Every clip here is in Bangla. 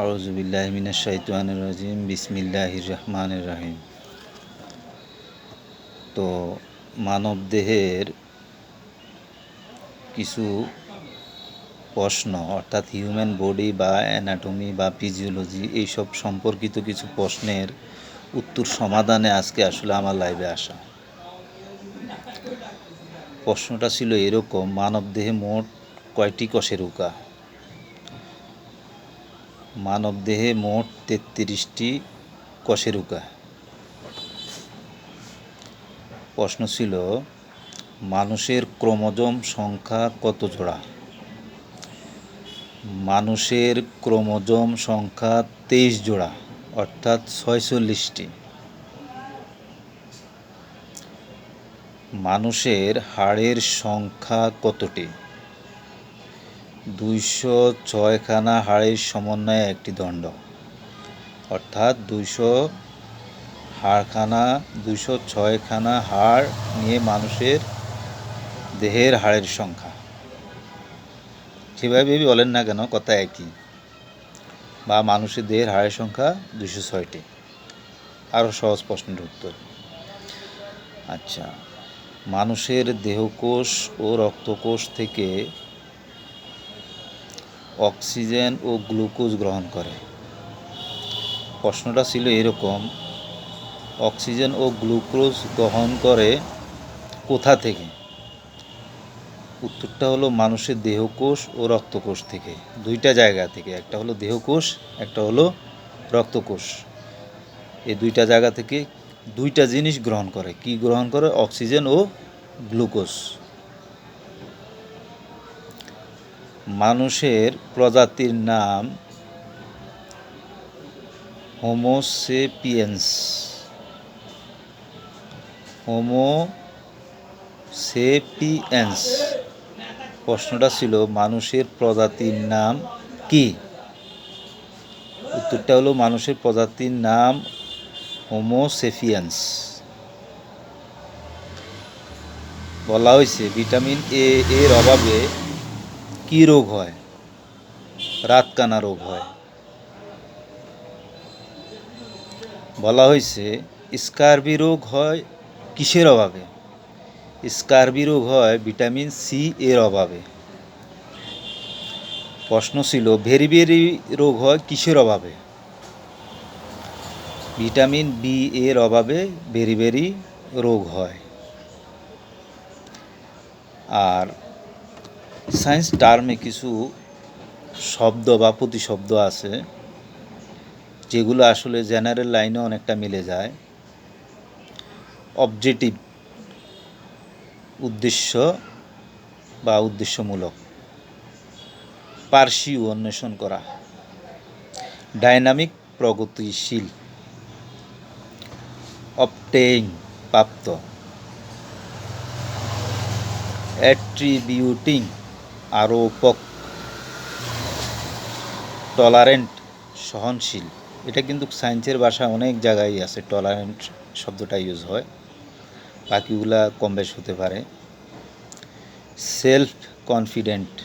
আউজুবিল্লাহ মিনাশ শাইতানির রাজিম, বিসমিল্লাহির রহমানির রহিম। তো মানব দেহের কিছু প্রশ্ন, অর্থাৎ হিউম্যান বডি বা অ্যানাটমি বা ফিজিওলজি এইসব সম্পর্কিত কিছু প্রশ্নের উত্তর সমাধানে আজকে আসলে আমার লাইভে আসা। প্রশ্নটা ছিল এরকম মানব দেহে মোট কয়টি কশেরুকা মানব দেহে মোট তেত্রিশটি কশেরুকা প্রশ্ন ছিল, মানুষের ক্রোমোজোম সংখ্যা কত জোড়া? মানুষের ক্রোমোজোম সংখ্যা তেইশ জোড়া, অর্থাৎ ছয়চল্লিশটি। মানুষের হাড়ের সংখ্যা কতটি? দুইশো ছয়খানা হাড়ের সমন্বয়ে একটি দণ্ড। অর্থাৎ দুইশো হাড়খানা, দুইশো ছয়খানা হাড় নিয়ে মানুষের দেহের হাড়ের সংখ্যা। সেভাবে বলেন না কেন, কথা একই। বা মানুষের দেহের হাড়ের সংখ্যা দুশো ছয়টি। আরও সহজ প্রশ্নের উত্তর। আচ্ছা মানুষের দেহকোষ ও রক্তকোষ থেকে অক্সিজেন ও গ্লুকোজ গ্রহণ করে। প্রশ্নটা ছিল এরকম, অক্সিজেন ও গ্লুকোজ গ্রহণ করে কোথা থেকে? উত্তরটা হলো মানুষের দেহকোষ ও রক্তকোষ থেকে, দুইটা জায়গা থেকে। একটা হলো দেহকোষ, একটা হলো রক্তকোষ। এই দুইটা জায়গা থেকে দুইটা জিনিস গ্রহণ করে। কি গ্রহণ করে? অক্সিজেন ও গ্লুকোজ। মানুষের প্রজাতির নাম হোমোসেপিয়েন্স হোমো সেপিয়েন্স প্রশ্নটা ছিল, মানুষের প্রজাতির নাম কি? উত্তরটা হলো, মানুষের প্রজাতির নাম হোমোসেফিয়েন্স বলা হয়েছে, ভিটামিন এ এর অভাবে কি রোগ হয়? রাতকানা রোগ হয়। বলা হয়েছে স্কারবি রোগ হয় কিসের অভাবে? স্কারবি রোগ হয় ভিটামিন সি এর অভাবে। প্রশ্ন ছিল ভেরিবেরি রোগ হয় কিসের অভাবে? ভিটামিন বি এর অভাবে বেরিবেরি রোগ হয়। আর সায়েন্স টার্মে কিছু শব্দ বা প্রতিশব্দ আছে, যেগুলো আসলে জেনারেল লাইনে অনেকটা মিলে যায়। অবজেক্টিভ উদ্দেশ্য বা উদ্দেশ্যমূলক। পার্সিউ অন্বেষণ করা। ডাইনামিক প্রগতিশীল। অবটেইন প্রাপ্ত। অ্যাট্রিবিউটিং আরোপক টলারেন্ট সহনশীল। এটা কিন্তু সায়েন্সের ভাষা অনেক জায়গায় আছে, টলারেন্ট শব্দটা ইউজ হয়। বাকিগুলা কম বেশ হতে পারে। সেলফ কনফিডেন্ট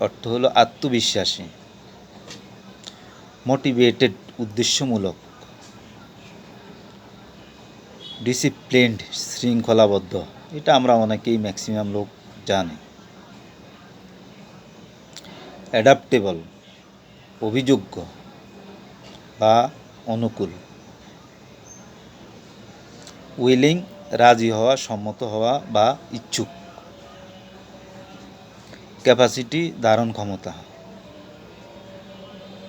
অর্থ হলো আত্মবিশ্বাসী। মোটিভেটেড, উদ্দেশ্যমূলক। ডিসিপ্লিনড, শৃঙ্খলাবদ্ধ। এটা আমরা অনেকেই ম্যাক্সিমাম লোক জানে। অ্যাডাপ্টেবল অভিযোগ্য বা অনুকূল। উইলিং রাজি হওয়া, সম্মত হওয়া বা ইচ্ছুক। ক্যাপাসিটি ধারণ ক্ষমতা।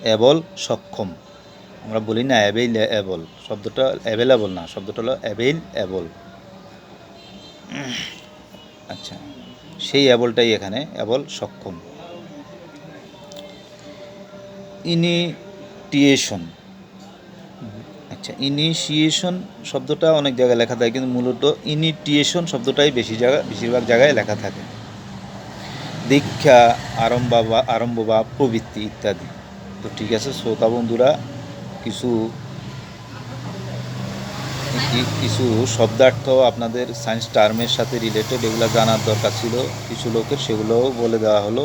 অ্যাবল সক্ষম। আমরা বলি না অ্যাভেইল অ্যাবল শব্দটা অ্যাভেলেবল না, শব্দটা হলো অ্যাভেইল অ্যাবল আচ্ছা সেই অ্যাবলটাই এখানে অ্যাবল সক্ষম। ইনিটিয়েশন আচ্ছা ইনিশিয়েশন শব্দটা অনেক জায়গায় লেখা থাকে, কিন্তু মূলত ইনিটিয়েশন শব্দটাই বেশি জায়গা, বেশিরভাগ জায়গায় লেখা থাকে। দীক্ষা, আরম্ভ বা আরম্ভ বা প্রবৃত্তি ইত্যাদি। তো ঠিক আছে, শ্রোতা বন্ধুরা, কিছু কিছু শব্দার্থ আপনাদের সায়েন্স টার্মের সাথে রিলেটেড এগুলো জানার দরকার ছিল, কিছু লোকের সেগুলোও বলে দেওয়া হলো।